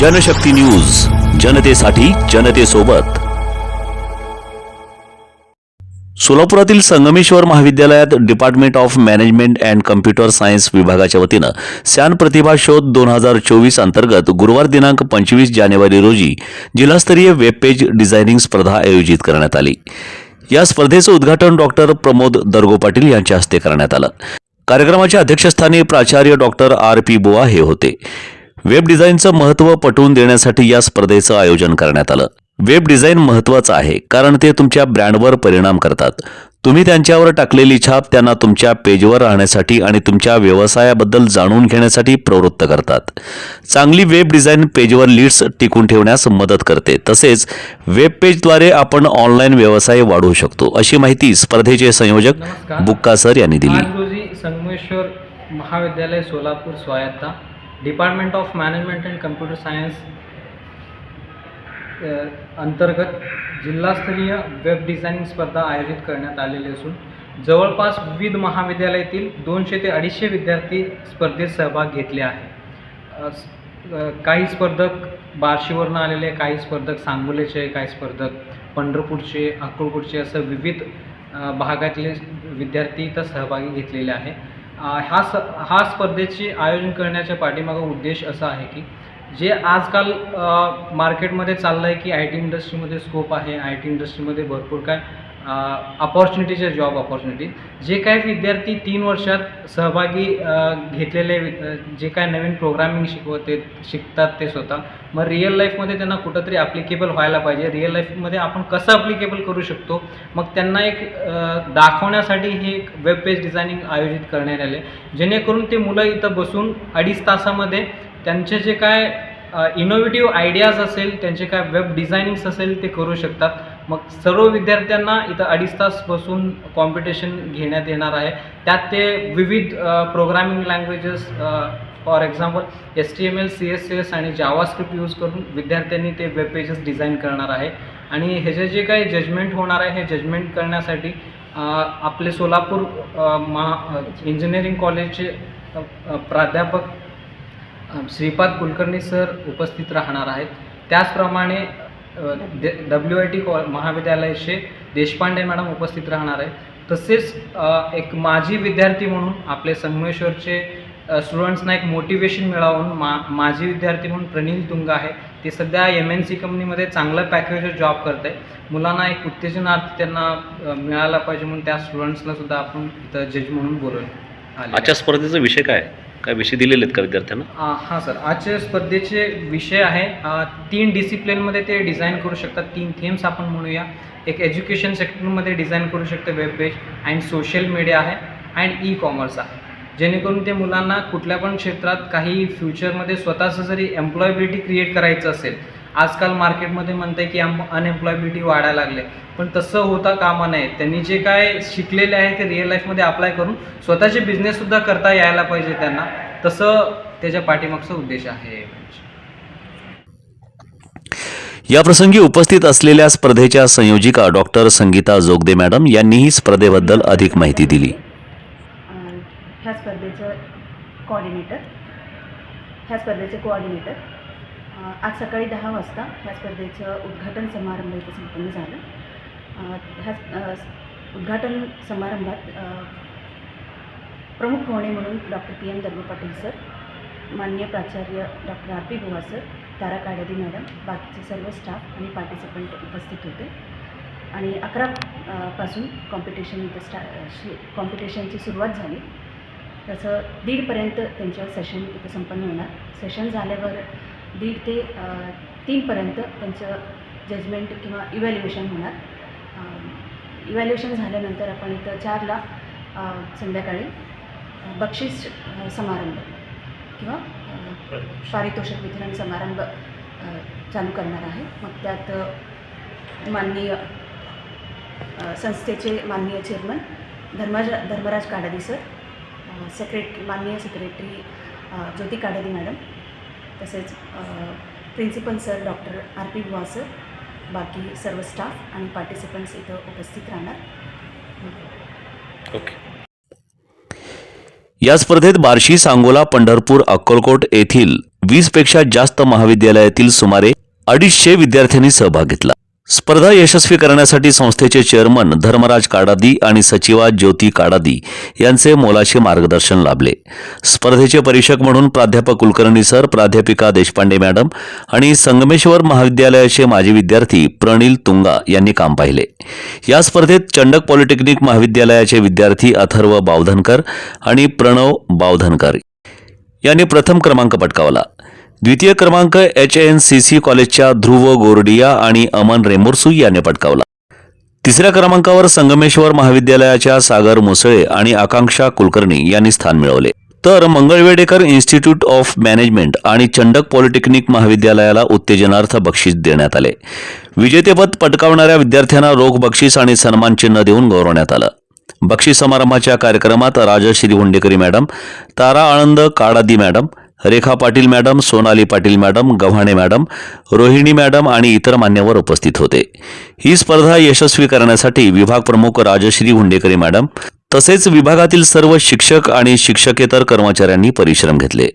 Janshakti news जनतेसाठी जनतेसोबत. सोलापुरातील संगमेश्वर महाविद्यालयात department of management and computer science विभागाच्या वतीनं सॅन प्रतिभा शोध दोन हजार चोवीस अंतर्गत गुरुवार दिनांक पंचवीस जानेवारी रोजी जिल्हास्तरीय वेबपेज डिझायनिंग स्पर्धा आयोजित करण्यात आली. या स्पर्धेचं उद्घाटन डॉक्टर प्रमोद दर्गो पाटील यांच्या हस्ते करण्यात आलं. कार्यक्रमाच्या अध्यक्षस्थानी प्राचार्य डॉक्टर आर पी बुवा हे होते. वेब डिझाईनचं महत्त्व पटवून देण्यासाठी या स्पर्धेचं आयोजन करण्यात आलं. वेब डिझाईन महत्त्वाचं आहे कारण ते तुमच्या ब्रँडवर परिणाम करतात. तुम्ही त्यांच्यावर टाकलेली छाप त्यांना तुमच्या पेजवर राहण्यासाठी आणि तुमच्या व्यवसायाबद्दल जाणून घेण्यासाठी प्रवृत्त करतात. चांगली वेब डिझाईन पेजवर लीड्स टिकून ठेवण्यास मदत करते. तसेच वेब पेजद्वारे आपण ऑनलाईन व्यवसाय वाढवू शकतो अशी माहिती स्पर्धेचे संयोजक. बुक्का सर यांनी दिली. संगमेश्वर महाविद्यालय Solapur स्वायत्ता. Department of management and computer science अंतर्गत जिल्हास्तरीय वेब डिझायनिंग स्पर्धा आयोजित करण्यात आलेली असून जवळपास विविध महाविद्यालयातील दोनशे ते अडीचशे विद्यार्थी स्पर्धेत सहभाग घेतले आहे काही स्पर्धक बार्शीवरून आलेले काही स्पर्धक सांगोलेचे काही स्पर्धक पंढरपूरचे अक्कलकोटचे असं विविध भागातले विद्यार्थी इथं सहभागी घेतलेले आहे हा स हा स्पर्धेचे आयोजन करण्याच्या पाठीमागं उद्देश असा आहे की जे आजकाल मार्केटमध्ये चाललं आहे की आय टी इंडस्ट्रीमध्ये स्कोप आहे आय टी इंडस्ट्रीमध्ये भरपूर काय अपॉर्च्युनिटीज जॉब अपॉर्च्युनिटी जे काही विद्यार्थी तीन वर्षात सहभागी घेतलेले जे काय नवीन प्रोग्रामिंग शिकवते शिकतात ते स्वतः. मग रिअल लाईफमध्ये त्यांना कुठंतरी ॲप्लिकेबल व्हायला पाहिजे. रिअल लाईफमध्ये आपण कसं ॲप्लिकेबल करू शकतो? मग त्यांना एक दाखवण्यासाठी हे एक वेब पेज डिझायनिंग आयोजित करण्यात आले. जेणेकरून ते मुलं इथं बसून अडीच तासामध्ये त्यांचे जे काय इनोव्हेटिव्ह आयडियाज असेल त्यांचे काय वेब डिझायनिंग्स असेल ते करू शकतात. मग सर्व विद्यार्थ्यांना इथं अडीच तास बसून कॉम्पिटिशन घेण्यात येणार आहे. त्यात ते विविध programming languages for example S T M L C S S आणि जावास्क्रिप्ट यूज करून विद्यार्थ्यांनी ते वेब पेजेस डिझाईन करणार आहे. आणि ह्याचे जे काही जजमेंट होणार आहे हे जजमेंट करण्यासाठी आपले सोलापूर महा इंजिनिअरिंग कॉलेजचे प्राध्यापक श्रीपाद कुलकर्णी सर उपस्थित राहणार आहेत. त्याचप्रमाणे डब्ल्यू आय टी कॉ महाविद्यालयाचे देशपांडे मॅडम उपस्थित राहणार आहे तसेच एक माजी विद्यार्थी म्हणून आपले संगमेश्वरचे स्टुडंट्सना एक मोटिवेशन मिळावून मा माजी विद्यार्थी म्हणून प्रणील तुंग आहे. ते सध्या एम एन सी कंपनीमध्ये चांगलं पॅकेजवर जॉब करत आहे मुलांना एक उत्तेजनार्थ त्यांना मिळायला मिळाला पाहिजे म्हणून त्या स्टुडंट्सला सुद्धा आपण इथं जज म्हणून बोलवलं. आजच्या स्पर्धेचा विषय काय? काय विषय दिलेले आहेत का विद्यार्थ्यांना? आ, हां सर. आजच्या स्पर्धेचे विषय आहे. आ, तीन डिसिप्लिनमध्ये ते डिझाईन करू शकतात. तीन थीम्स आपण म्हणूया. एक एज्युकेशन सेक्टरमध्ये डिझाईन करू शकते web page and social media आहे अँड ई कॉमर्स आहे. जेणेकरून ते मुलांना कुठल्या पण क्षेत्रात काही फ्युचरमध्ये स्वतःचं जरी एम्प्लॉयबिलिटी क्रिएट करायचं असेल आजकाल मार्केटमध्ये म्हणते की अनएम्प्लॉयबिलिटी वाढायला लागले. पण तसं होता कामा नये. त्यांनी जे काय शिकलेले आहे ते रिअल लाईफमध्ये अप्लाय करून स्वतःचे बिझनेससुद्धा करता यायला पाहिजे त्यांना. तसं त्याच्या पाठीमागचा उद्देश आहे. याप्रसंगी उपस्थित असलेल्या स्पर्धेच्या संयोजिका डॉक्टर संगीता जोगदे मॅडम यांनीही स्पर्धेबद्दल अधिक माहिती दिली. ह्या स्पर्धेचं कोऑर्डिनेटर ह्या स्पर्धेचे कोऑर्डिनेटर आज सकाळी दहा वाजता ह्या स्पर्धेचं उद्घाटन समारंभ इथे संपन्न झालं. ह्या उद्घाटन समारंभात प्रमुख पाहुणे म्हणून doctor P M Darbh Patil sir माननीय प्राचार्य doctor R P Goa sir Tara काडेदी madam बाकीचे सर्व स्टाफ आणि पार्टिसिपंट उपस्थित होते. आणि अकरा पासून कॉम्पिटिशन इथं स्टा कॉम्पिटिशनची सुरुवात झाली. तसं दीडपर्यंत त्यांच्या सेशन इथं संपन्न होणार. सेशन झाल्यावर दीड ते तीनपर्यंत त्यांचं जजमेंट किंवा इव्हॅल्युएशन होणार. इव्हॅल्युएशन झाल्यानंतर आपण इथं चारला संध्याकाळी बक्षीस समारंभ किंवा पारितोषिक वितरण समारंभ चालू करणार आहे. मग त्यात माननीय संस्थेचे माननीय chairman Dharmaraj Dharmaraj Kadadi sir secretary माननीय सेक्रेटरी ज्योती काडादी मॅडम तसेच principal sir doctor R P Buwa sir बाकी सर्व स्टाफ आणि पार्टिसिपंट्स इथं उपस्थित राहणार. ओके. या स्पर्धेत बार्शी सांगोला पंढरपूर अक्कलकोट येथील वीसपेक्षा जास्त महाविद्यालयातील सुमारे अडीचशे विद्यार्थ्यांनी सहभाग घेतला. स्पर्धा यशस्वी करण्यासाठी संस्थेचे चेअरमन धर्मराज काडादी आणि सचिवा ज्योती काडादी यांचे मोलाचे मार्गदर्शन लाभले. स्पर्धेचे परीक्षक म्हणून प्राध्यापक कुलकर्णी सर प्राध्यापिका देशपांडे मॅडम आणि संगमेश्वर महाविद्यालयाचे माजी विद्यार्थी प्रणिल तुंगा यांनी काम पाहिले. या स्पर्धेत चंडक पॉलिटेक्निक महाविद्यालयाचे विद्यार्थी अथर्व बावधनकर आणि प्रणव बावधनकर यांनी प्रथम क्रमांक पटकावला. द्वितीय क्रमांक एच एन सी सी कॉलेजच्या ध्रुव गोरडिया आणि अमन रेमोरसू यांनी पटकावला. तिसऱ्या क्रमांकावर संगमेश्वर महाविद्यालयाच्या सागर मुसळे आणि आकांक्षा कुलकर्णी यांनी स्थान मिळवले. तर मंगळवेडेकर इन्स्टिट्यूट ऑफ मॅनेजमेंट आणि चंडक पॉलिटेक्निक महाविद्यालयाला उत्तेजनार्थ बक्षीस देण्यात आले. विजेतेपद पटकावणाऱ्या विद्यार्थ्यांना रोख बक्षीस आणि सन्मान चिन्ह देऊन गौरवण्यात आलं. बक्षीस समारंभाच्या कार्यक्रमात Rajashri Hundekari madam Tara Anand Kadadi madam Rekha Patil madam Sonali Patil madam Gavhane madam Rohini madam आणि इतर मान्यवर उपस्थित होते. ही स्पर्धा यशस्वी करण्यासाठी विभाग प्रमुख राजश्री हुंडेकरी मॅडम तसेच विभागातील सर्व शिक्षक आणि शिक्षकेतर कर्मचाऱ्यांनी परिश्रम घेतले.